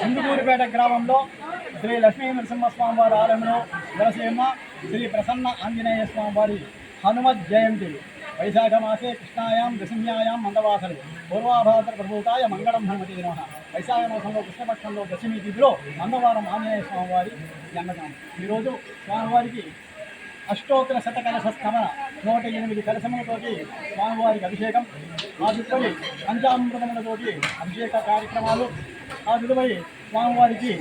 సింధుకూరిపేట గ్రామంలో శ్రీ లక్ష్మీ నరసింహస్వామి వారి ఆలయంలో వెలసేమ శ్రీ ప్రసన్న ఆంజనేయ స్వామి వారి హనుమత్ జయంతి. వైశాఖ మాసే కృష్ణాయాం దశమ్యాయాం మందవాసరి. పూర్వాభాద్ర ప్రభుతాయ మంగళం హనుమతి నమ. వైశాఖ మాసంలో కృష్ణపక్షంలో దశమి తిథిలో మందవారం ఆంజనేయ స్వామివారి జన్మదినం. ఈరోజు స్వామివారికి అష్టోత్తర శతకలశ స్థమన నూట ఎనిమిది కలశములతోటి స్వామివారికి అభిషేకం. ఆ దిగువై పంచామృతములతోటి అభిషేక కార్యక్రమాలు. ఆ దిగువై స్వామివారికి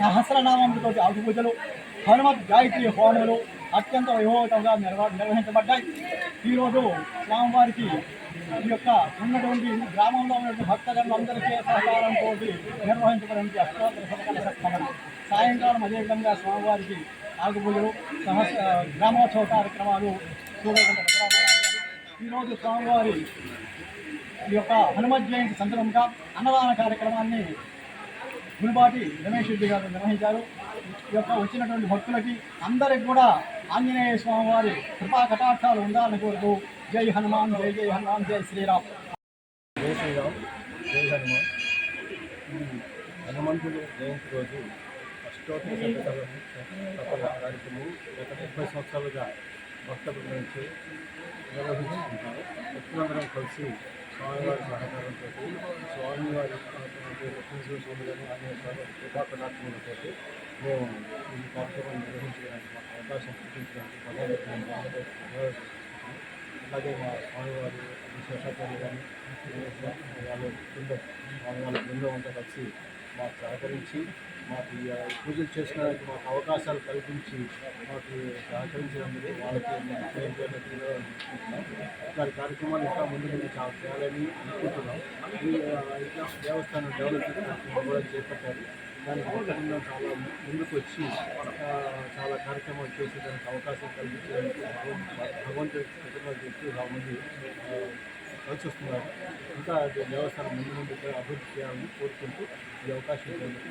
సహస్రనామములతోటి ఆకుపూజలు హనుమత్ గాయత్రి హోమములు అత్యంత వైభవంగా నిర్వ నిర్వహించబడ్డాయి. ఈరోజు స్వామివారికి ఈ యొక్క ఉన్నటువంటి గ్రామంలో ఉన్నటువంటి భక్తజనులందరికీ సహకారంతో నిర్వహించబడిన అష్టోత్తర శతకలశ స్థమన సాయంకాలం అదేవిధంగా స్వామివారికి ఆకుపూజలు సహస్ర గ్రామోత్సవ కార్యక్రమాలు ఈరోజు స్వామివారి ఈ యొక్క హనుమత్ జయంతి సందర్భంగా అన్నదాన కార్యక్రమాన్ని గురుబాటి రమేష్ రెడ్డి గారు నిర్వహించారు. ఈ యొక్క వచ్చినటువంటి భక్తులకి అందరికి కూడా ఆంజనేయ స్వామివారి కృపా కటాక్షాలు ఉండాలని కోరుతూ జై హనుమాన్ జై జై హనుమాన్ జై శ్రీరామ్. జై శ్రీరామ్ జై హనుమాన్. హనుమంతుడు జయంతి రోజు అష్టోత్తర శతకల కార్యక్రమం గత ముప్పై సంవత్సరాలుగా భక్త నుంచి నిర్వహిస్తుంటారు భక్తులందరం కలిసి స్వామివారి సహకారంతో స్వామివారి లక్ష్మీశ్వర స్వామి గారు ఆంజనేయ స్వామి కృపాకటాక్షములతో మేము ఈ కార్యక్రమం నిర్వహించడానికి మాకు అవకాశం కల్పించడానికి ప్రధాన అలాగే మా స్వామివారి విశేషాచార్య గారు వాళ్ళ బృందం వాళ్ళ వాళ్ళ బృందం అంతా కలిసి మాకు సహకరించి మాకు పూజలు చేసుకోవడానికి మాకు అవకాశాలు కల్పించి మాకు సహకరించినందుకు వాళ్ళకి మేము పేరు కార్యక్రమాలు ఇంకా ముందు ముందు చాలా చేయాలని అనుకుంటున్నాం. ఈ దేవస్థానం డెవలప్మెంట్ కూడా చేపట్టారు. దానికి చాలా ముందుకు వచ్చి చాలా కార్యక్రమాలు చేసి దానికి అవకాశం కల్పించడానికి భగవంతుడి కృతజ్ఞతలు చెప్తూ చాలా మంది ఇంకా దేవస్థానం ముందు ముందు అభివృద్ధి చేయాలని కోరుకుంటూ ఈ అవకాశం ఇచ్చినందుకు